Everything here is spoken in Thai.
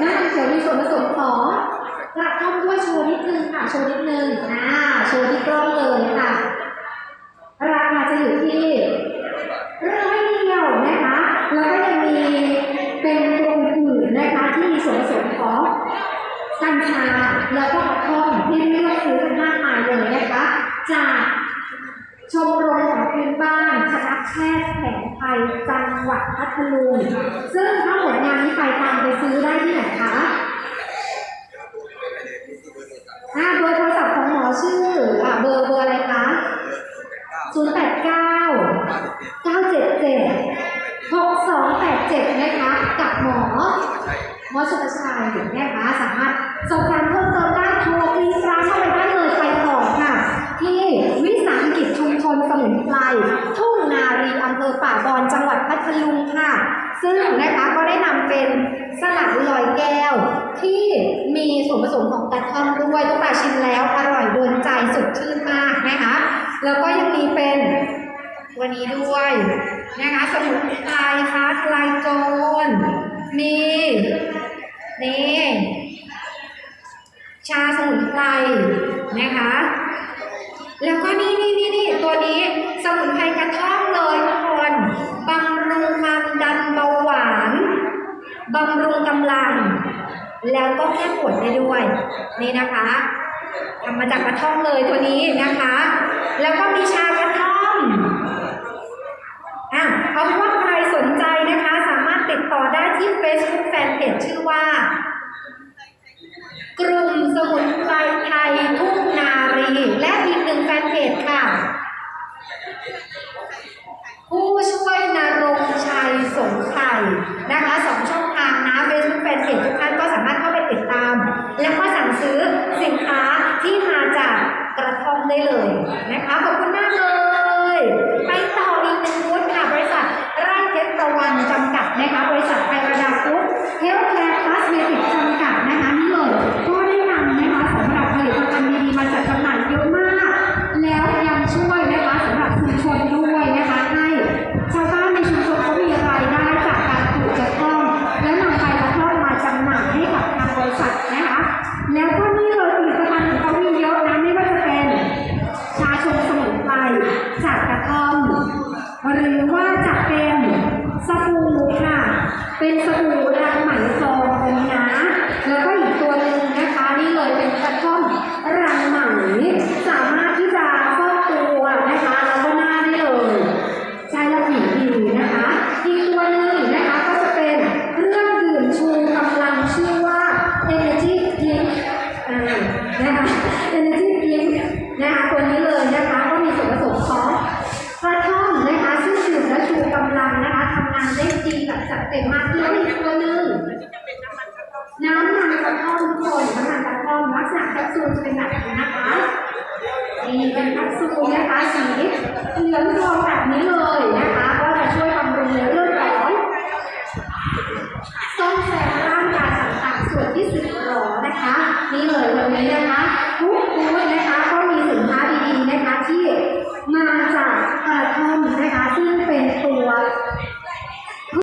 หน้นเขียวมีส่วนผสมของกระท่อมด้วยโชว์นิดนึงค่ะโชว์นิดนึงอ่าโชว์ที่กล้องเลยค่ะราคาจะอยู่ที่เรื่องเดียวนะคะแล้วก็ยังมีเป็นกลุ่มอื่นนะคะที่มีส่วนผสมของกัญชาแล้วก็กระท่อมที่เลือกซื้อกันมากมายเลยนะคะจากชมรมของพื้นบ้านชนะแพทย์แผนไทยจังหวัดพัทลุงซึ่งทั้ง มอสุภชัยนะคะสามารถสอบถามเพิ่มเติมได้โทรกรีดร้านเข้าไปได้เลยไปก่อนค่ะ ที่วิสาหกิจชุมชนสมุนไพรทุ่งนารีอำเภอป่าบอนจังหวัดพัทลุงค่ะ ซึ่งนะคะก็ได้นำเป็นสลัดลอยแก้ว ที่มีส่วนผสมของกระท่อมด้วยตุ๊กตาชิมแล้วอร่อยโดนใจสดชื่นมากนะคะ แล้วก็ยังมีเป็นตัวนี้ด้วยนะคะสมุนไพรค่ะทลายโจรมี นี่ชาสมุนไพรนะคะ แล้วก็นี่นี่นี่นี่ตัวนี้สมุนไพรกระท่อมเลยทุกคนบำรุงความดันเบาหวานบำรุงกำลัง แล้วก็แก้ปวดได้ด้วย นี่นะคะทำมาจากกระท่อมเลยตัวนี้นะคะ แล้วก็มีชากระท่อมอะเอาเป็นว่าใครสนใจนะคะ สามารถติดต่อได้ที่ Facebook Fanpage ชื่อว่า กลุ่มสมุนไพรไทยทุ่งนารี และอีกหนึ่งแฟนเพจค่ะ ผู้ช่วยนรงค์ชัยสงไข่ นะคะสองช่องทางนะเฟซบุ๊กแฟนเพจทุกท่านก็สามารถเข้าไปติดตาม แล้วก็สั่งซื้อสินค้าที่มาจากกระท่อมได้เลยนะคะ ขอบคุณมากเลย ไปต่ออีกหนึ่งบูธค่ะ บริษัทไร่เพชรตะวันจำกัดนะคะ บริษัทไทยระดาฟุตเฮลท์แคร์พลาสเมติกจำ สบู่ค่ะ เป็นสบู่ เต็มมากแล้วอีกตัวหนึ่งน้ำมันกระท่อมทุกคนน้ำมันกระท่อมลักษณะแคปซูลจะเป็นแบบนี้นะคะนี่เป็นแคปซูลนะคะสีเหลืองทองแบบนี้เลยนะคะก็จะช่วยบำรุงในเรื่องของซ่อมแซมร่างกายต่างๆส่วนที่สึกหรอนะคะ นี่เลยวันนี้นะคะทุกบูธนะคะก็มีสินค้าดีๆนะคะที่มา